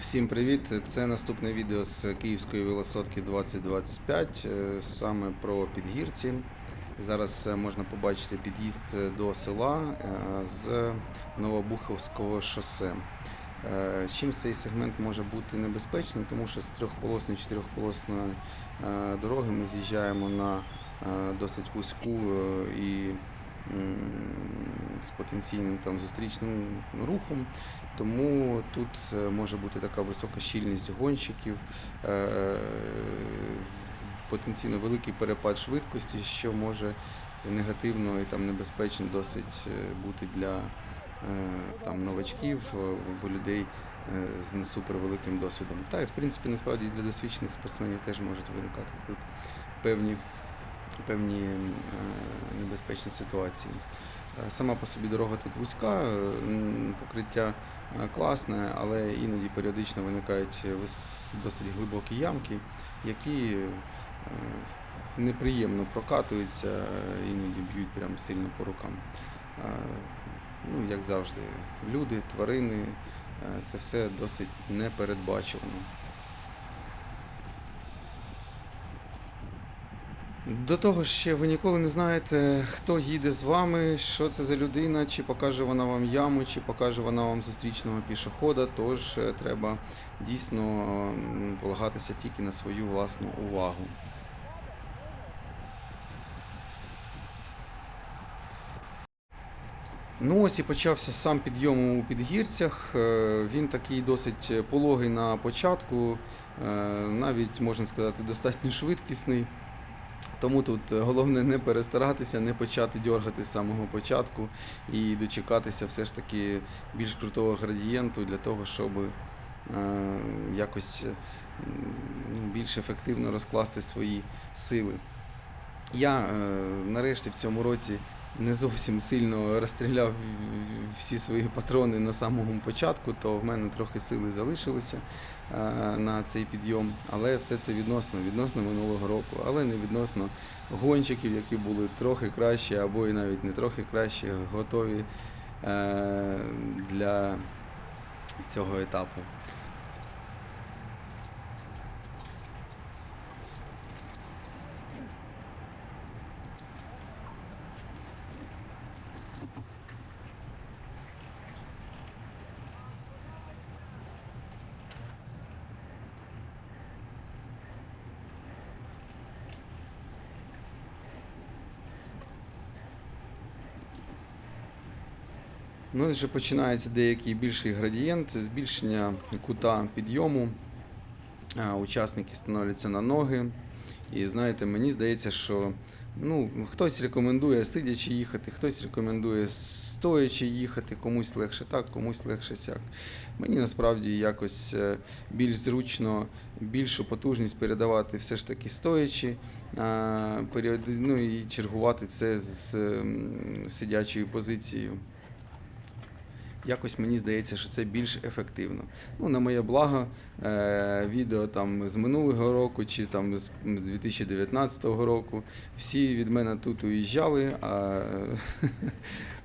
Всім привіт! Це наступне відео з Київської велосотки 2025, е, саме про підгірці. Зараз е, можна побачити під'їзд до села е, з Новобуховського шосе. Е, Чим цей сегмент може бути небезпечним, тому що з трьохполосної чотирьохполосної е, дороги ми з'їжджаємо на е, досить вузьку е, і з потенційним там зустрічним рухом. Тому тут е, може бути така висока щільність гонщиків, е, потенційно великий перепад швидкості, що може негативно і там небезпечно досить е, бути для там, новачків або людей з не досвідом. Та і в принципі насправді для досвідчених спортсменів теж можуть виникати тут певні, певні небезпечні ситуації. Е, Сама по собі дорога тут вузька, е, покриття е, класне, але іноді періодично виникають досить глибокі ямки, які неприємно прокатуються, іноді б'ють прям сильно по рукам. Ну, як завжди, люди, тварини, це все досить непередбачувано. До того ж, ще ви ніколи не знаєте, хто їде з вами, що це за людина, чи покаже вона вам яму, чи покаже вона вам зустрічного пішохода. Тож е, треба дійсно полагатися тільки на свою власну увагу. Ну ось і почався сам підйом у підгірцях. Е, Він такий досить пологий на початку, е, навіть можна сказати, достатньо швидкісний. Тому тут головне не перестаратися, не почати дергати з самого початку і дочекатися все ж таки більш крутого градієнту для того, щоб е, якось ну, більш ефективно розкласти свої сили. Я е, нарешті в цьому році не зовсім сильно розстріляв всі свої патрони на самому початку, то в мене трохи сили залишилося е, на цей підйом. Але все це відносно, відносно минулого року, але не відносно гонщиків, які були трохи кращі, або і навіть не трохи кращі, готові е, для цього етапу. Ну вже починається деякий більший градієнт, збільшення кута підйому. Учасники становляться на ноги. І знаєте, мені здається, що ну, хтось рекомендує сидячи їхати, хтось рекомендує стоячи їхати, комусь легше так, комусь легше сяк. Мені насправді якось е, більш зручно більшу потужність передавати все ж таки стоячи, ну і чергувати це з сидячою позицією. Якось мені здається, що це більш ефективно. Ну, на моє благо, е, відео там з минулого року чи там з 2019 року. Всі від мене тут уїжджали, а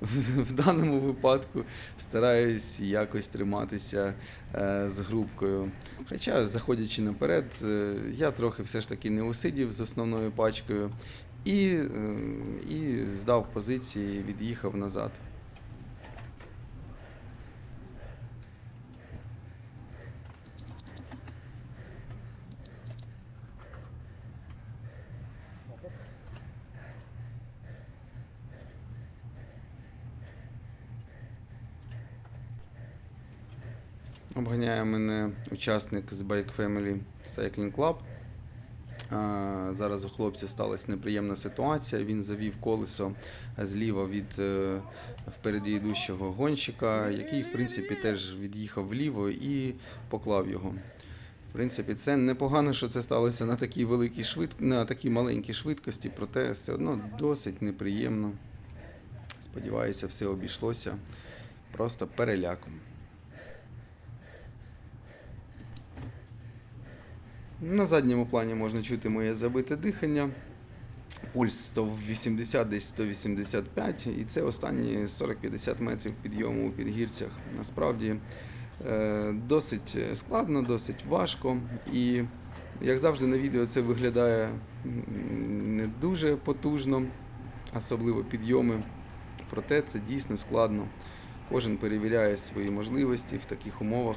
в, даному випадку стараюсь якось триматися е, з групкою. Хоча, заходячи наперед, е, я трохи все ж таки не усидів з основною пачкою і, е, і здав позиції, від'їхав назад. Обганяє мене учасник з Bike Family Cycling Club. Зараз у хлопця сталася неприємна ситуація. Він завів колесо зліва від е, впереді йдущого гонщика, який, в принципі, теж від'їхав вліво і поклав його. В принципі, це непогано, що це сталося на такій великій швид... на такій маленькій швидкості, проте все одно досить неприємно. Сподіваюся, все обійшлося просто переляком. На задньому плані можна чути моє забите дихання. Пульс 180, десь 185, і це останні 40-50 метрів підйому у підгірцях. Насправді Е, Досить складно, досить важко. І як завжди на відео це виглядає не дуже потужно, особливо підйоми. Проте це дійсно складно. Кожен перевіряє свої можливості в таких умовах.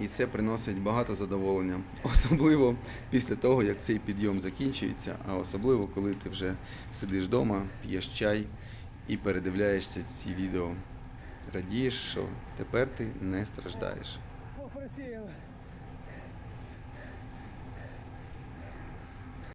І це приносить багато задоволення, особливо після того, як цей підйом закінчується, а особливо коли ти вже сидиш вдома, п'єш чай і передивляєшся ці відео. Радієш, що тепер ти не страждаєш.